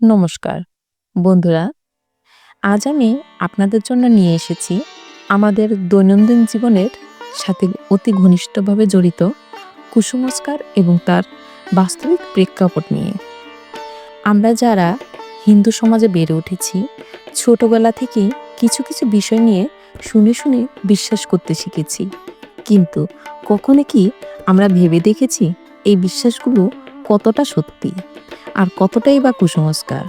নমস্কার। বন্ধুরা, আজ আমি আপনাদের জন্য নিয়ে এসেছি আমাদের দৈনন্দিন জীবনের সাথে অতি ঘনিষ্ঠভাবে জড়িত কুসংস্কার এবং তার বাস্তবিক প্রেক্ষাপট নিয়ে। আমরা যারা হিন্দু সমাজে বেড়ে উঠেছি, ছোটবেলা থেকেই কিছু কিছু বিষয় নিয়ে শুনে শুনে বিশ্বাস করতে শিখেছি। কিন্তু কখনো কি আমরা ভেবে দেখেছি এই বিশ্বাসগুলো কতটা সত্যি? আর কতটাই বা কুসংস্কার?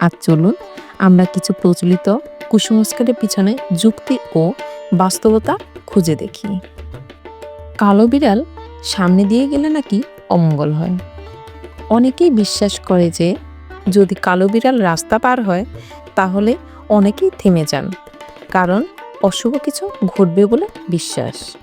আর চলুন, আমরা কিছু প্রচলিত কুসংস্কারের পিছনে যুক্তি ও বাস্তবতা খুঁজে দেখি। কালো বিড়াল সামনে দিয়ে গেলে নাকি অমঙ্গল হয়। অনেকেই বিশ্বাস করে যে, যদি কালো বিড়াল রাস্তা পার হয়, তাহলে অনেকেই থেমে যান, কারণ অশুভ কিছু ঘটবে বলে বিশ্বাস।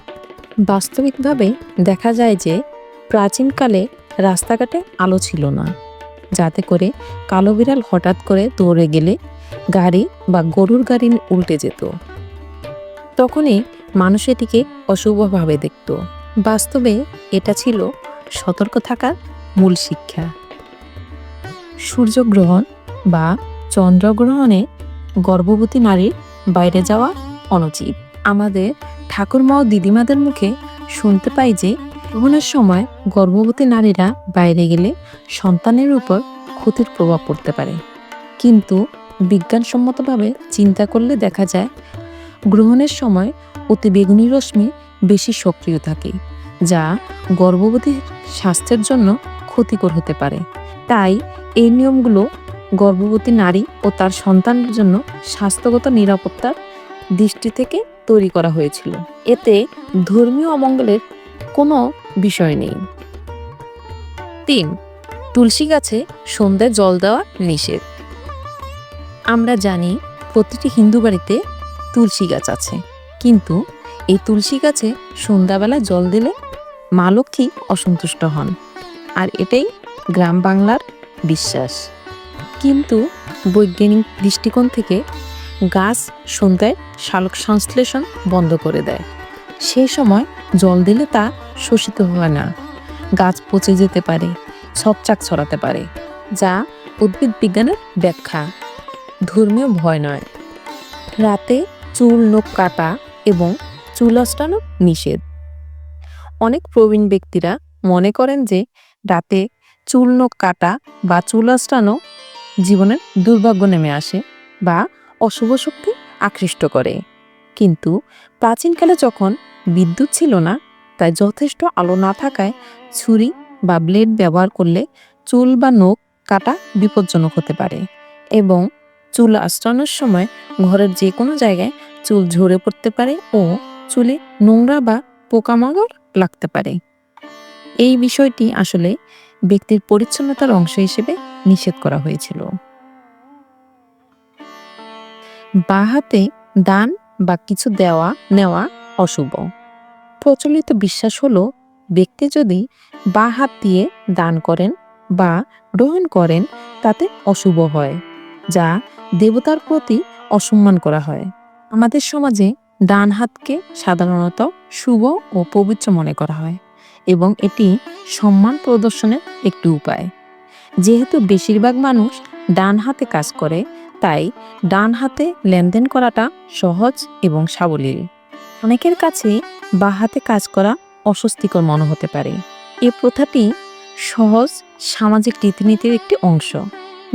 বাস্তবিকভাবে দেখা যায় যে, প্রাচীনকালে রাস্তাঘাটে আলো ছিল না। যাতে করে কালো বিড়াল হঠাৎ করে দৌড়ে গেলে গাড়ি বা গরুর গাড়ি উল্টে যেত। তখনই মানুষ এটিকে অশুভভাবে দেখত। বাস্তবে এটা ছিল সতর্ক থাকার মূল শিক্ষা। সূর্যগ্রহণ বা চন্দ্রগ্রহণে গর্ভবতী নারীর বাইরে যাওয়া অনুচিত। আমাদের ঠাকুরমা ও দিদিমাদের মুখে শুনতে পাই যে গ্রহণের সময় গর্ভবতী নারীরা বাইরে গেলে সন্তানের উপর ক্ষতির প্রভাব পড়তে পারে। কিন্তু বিজ্ঞানসম্মতভাবে চিন্তা করলে দেখা যায়, গ্রহণের সময় অতি বেগুনি রশ্মি বেশি সক্রিয় থাকে, যা গর্ভবতীর স্বাস্থ্যের জন্য ক্ষতিকর হতে পারে। তাই এই নিয়মগুলো গর্ভবতী নারী ও তার সন্তানের জন্য স্বাস্থ্যগত নিরাপত্তার দৃষ্টি থেকে তৈরি করা হয়েছিল। এতে ধর্মীয় অমঙ্গলের কোনো বিষয় নেই। তিন, তুলসী গাছে সন্ধ্যায় জল দেওয়া নিষেধ। আমরা জানি প্রতিটি হিন্দু বাড়িতে তুলসী গাছ আছে, কিন্তু এই তুলসী গাছে সন্ধ্যাবেলা জল দিলে মা লক্ষ্মী অসন্তুষ্ট হন, আর এটাই গ্রাম বাংলার বিশ্বাস। কিন্তু বৈজ্ঞানিক দৃষ্টিকোণ থেকে গাছ সন্ধ্যায় শালক সংশ্লেষণ বন্ধ করে দেয়। সেই সময় জল দিলে তা শোষিত হয় না। গাছ পচে যেতে পারে ছপচাক ছড়াতে পারে, যা উদ্ভিদ বিজ্ঞানের ব্যাখ্যা। ধর্মীয় ভয় নয়। রাতে চুল, নখ কাটা এবং চুল আঁচড়ানো নিষেধ। অনেক প্রবীণ ব্যক্তিরা মনে করেন যে রাতে চুল, নখ কাটা বা চুল আঁচড়ানো জীবনের দুর্ভাগ্য নেমে আসে বা অশুভ শক্তি আকৃষ্ট করে। কিন্তু প্রাচীনকালে যখন বিদ্যুৎ ছিল না, তাই যথেষ্ট আলো না থাকায় ছুরি বা ব্লেড ব্যবহার করলে চুল বা নখ কাটা বিপজ্জনক হতে পারে এবং চুল আঁচড়ানোর সময় ঘরের যে কোনো জায়গায় চুল ঝরে পড়তে পারে ও চুলে নোংরা বা পোকামাকড় লাগতে পারে। এই বিষয়টি আসলে ব্যক্তির পরিচ্ছন্নতার অংশ হিসেবে নিষেধ করা হয়েছিল। বা হাতে দান বা কিছু দেওয়া, নেওয়া অশুভ। প্রচলিত বিশ্বাস হলো, ব্যক্তি যদি বা হাত দিয়ে দান করেন বা গ্রহণ করেন, তাতে অশুভ হয়, যা দেবতার প্রতি অসম্মান করা হয়। আমাদের সমাজে ডান হাতকে সাধারণত শুভ ও পবিত্র মনে করা হয় এবং এটি সম্মান প্রদর্শনের একটি উপায়। যেহেতু বেশিরভাগ মানুষ ডান হাতে কাজ করে, তাই ডান হাতে লেনদেন করাটা সহজ এবং সাবলীল। অনেকের কাছে বা হাতে কাজ করা অস্বস্তিকর মনে হতে পারে। এ প্রথাটি সহজ, সামাজিক রীতিনীতির একটি অংশ,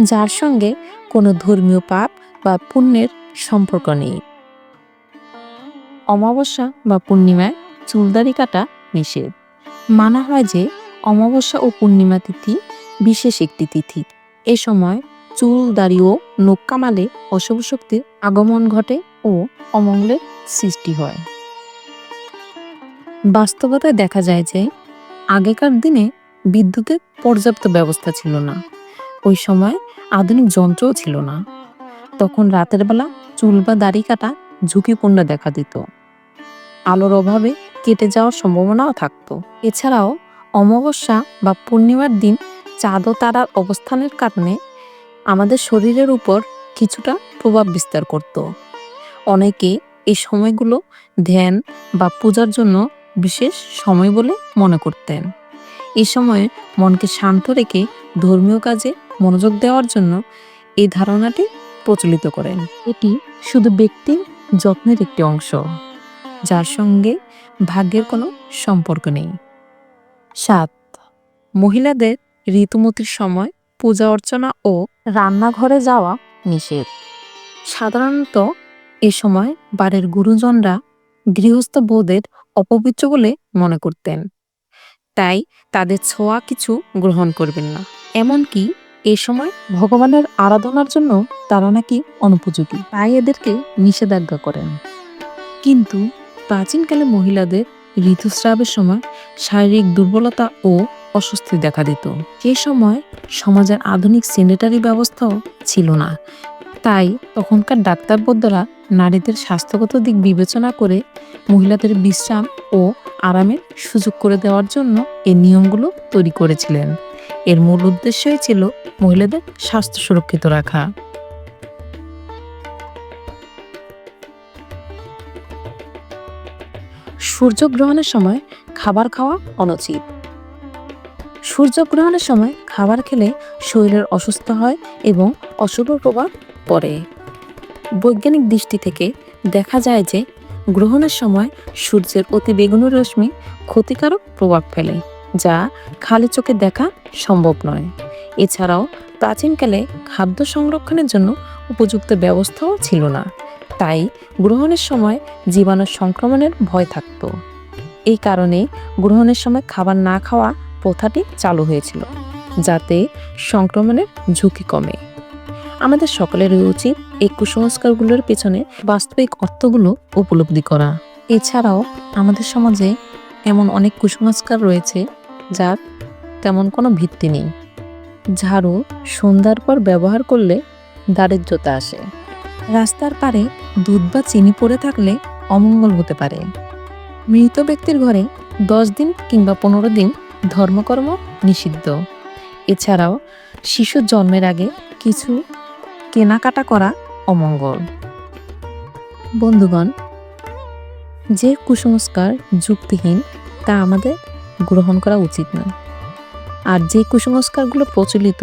যার সঙ্গে কোনো ধর্মীয় পাপ বা পুণ্যের সম্পর্ক নেই। অমাবস্যা বা পূর্ণিমায় চুলদারি কাটা নিষেধ। মানা হয় যে অমাবস্যা ও পূর্ণিমা তিথি বিশেষ একটি তিথি। এ সময় চুল দাড়ি ও নখ কামালে অশুভ শক্তির আগমন ঘটে ও অমঙ্গলের সৃষ্টি হয়। বাস্তবতায় দেখা যায় যে আগেকার দিনে বিদ্যুতের পর্যাপ্ত ব্যবস্থা ছিল না। ওই সময় আধুনিক যন্ত্রও ছিল না। তখন রাতের বেলা চুল বা দাড়ি কাটা ঝুঁকিপূর্ণ দেখা দিত। আলোর অভাবে কেটে যাওয়ার সম্ভাবনাও থাকতো। এছাড়াও অমাবস্যা বা পূর্ণিমার দিন চাঁদ ও তারার অবস্থানের কারণে আমাদের শরীরের উপর কিছুটা প্রভাব বিস্তার করত। অনেকে এই সময়গুলো ধ্যান বা পূজার জন্য বিশেষ সময় বলে মনে করতেন। এ সময়ে মনকে শান্ত রেখে ধর্মীয় কাজে মনোযোগ দেওয়ার জন্য এই ধারণাটি প্রচলিত করেন। এটি শুধু ব্যক্তির যত্নের একটি অংশ, যার সঙ্গে ভাগ্যের কোনো সম্পর্ক নেই। সাত, মহিলাদের ঋতুমতির সময় পূজা অর্চনা ও রান্নাঘরে যাওয়া নিষেধ। সাধারণত এ সময় বাড়ির গুরুজনরা গৃহস্থ বউদের অপবিত্র বলে মনে করতেন। তাই তাদের ছোঁয়া কিছু গ্রহণ করবেন না। এমনকি এ সময় ভগবানের আরাধনার জন্য তারা নাকি অনুপযোগী। তাই এদেরকে নিষেধাজ্ঞা করেন। কিন্তু প্রাচীনকালে মহিলাদের ঋতুস্রাবের সময় শারীরিক দুর্বলতা ও অস্বস্তি দেখা দিত। সে সময় সমাজের আধুনিক স্যানিটারি ব্যবস্থাও ছিল না। তাই তখনকার ডাক্তার বৈদ্যরা নারীদের স্বাস্থ্যগত দিক বিবেচনা করে মহিলাদের বিশ্রাম ও আরামের সুযোগ করে দেওয়ার জন্য এই নিয়মগুলো তৈরি করেছিলেন। এর মূল উদ্দেশ্যই ছিল মহিলাদের স্বাস্থ্য সুরক্ষিত রাখা। সূর্যগ্রহণের সময় খাবার খাওয়া অনুচিত। সূর্যগ্রহণের সময় খাবার খেলে শরীরের অসুস্থ হয় এবং অশুভ প্রভাব পড়ে বৈজ্ঞানিক দৃষ্টি থেকে দেখা যায় যে গ্রহণের সময় সূর্যের অতি বেগুনি রশ্মি ক্ষতিকারক প্রভাব ফেলে, যা খালি চোখে দেখা সম্ভব নয়। এছাড়াও প্রাচীনকালে খাদ্য সংরক্ষণের জন্য উপযুক্ত ব্যবস্থাও ছিল না, তাই গ্রহণের সময় জীবাণু সংক্রমণের ভয় থাকত। এই কারণে গ্রহণের সময় খাবার না খাওয়া প্রথাটি চালু হয়েছিল, যাতে সংক্রমণের ঝুঁকি কমে। আমাদের সকলেরই উচিত এই কুসংস্কারগুলোর পেছনে বাস্তবিক অর্থগুলো উপলব্ধি করা। এছাড়াও আমাদের সমাজে এমন অনেক কুসংস্কার রয়েছে যার তেমন কোনো ভিত্তি নেই। ঝাড়ু সন্ধ্যার পর ব্যবহার করলে দারিদ্রতা আসে। রাস্তার পারে দুধ বা চিনি পড়ে থাকলে অমঙ্গল হতে পারে। মৃত ব্যক্তির ঘরে দশ দিন কিংবা পনেরো দিন ধর্মকর্ম নিষিদ্ধ। এছাড়াও শিশু জন্মের আগে কিছু কেনাকাটা করা অমঙ্গল। বন্ধুগণ, যে কুসংস্কার যুক্তিহীন তা আমাদের গ্রহণ করা উচিত নয়। আর যে কুসংস্কারগুলো প্রচলিত,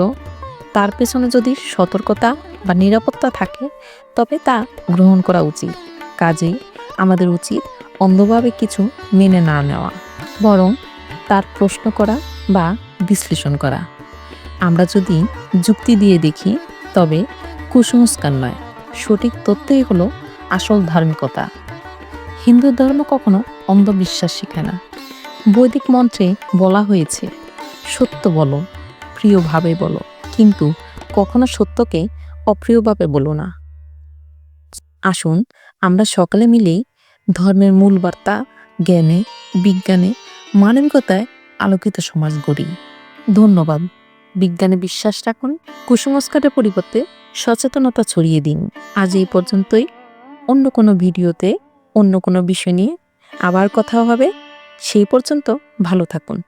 তার পেছনে যদি সতর্কতা বা নিরাপত্তা থাকে, তবে তা গ্রহণ করা উচিত। কাজেই আমাদের উচিত অন্ধভাবে কিছু মেনে না নেওয়া, বরং তার প্রশ্ন করা বা বিশ্লেষণ করা। আমরা যদি যুক্তি দিয়ে দেখি, তবে কুসংস্কার নয়। সঠিক তথ্যই হলো আসল ধার্মিকতা। হিন্দু ধর্ম কখনো অন্ধবিশ্বাস শেখায় না। বৈদিক মন্ত্রে বলা হয়েছে, সত্য বলো, প্রিয়ভাবে বলো, কিন্তু কখনো সত্যকে অপ্রিয়ভাবে বলো না। আসুন, আমরা সকলে মিলেই ধর্মের মূল বার্তা, জ্ঞানে, বিজ্ঞানে, মানবিকতায় আলোকিত সমাজ গড়ি। ধন্যবাদ। বিজ্ঞানে বিশ্বাস রাখুন, কুসংস্কারের পরিবর্তে সচেতনতা ছড়িয়ে দিন। আজ এই পর্যন্তই। অন্য কোনো ভিডিওতে অন্য কোনো বিষয় নিয়ে আবার কথা হবে। সেই পর্যন্ত ভালো থাকুন।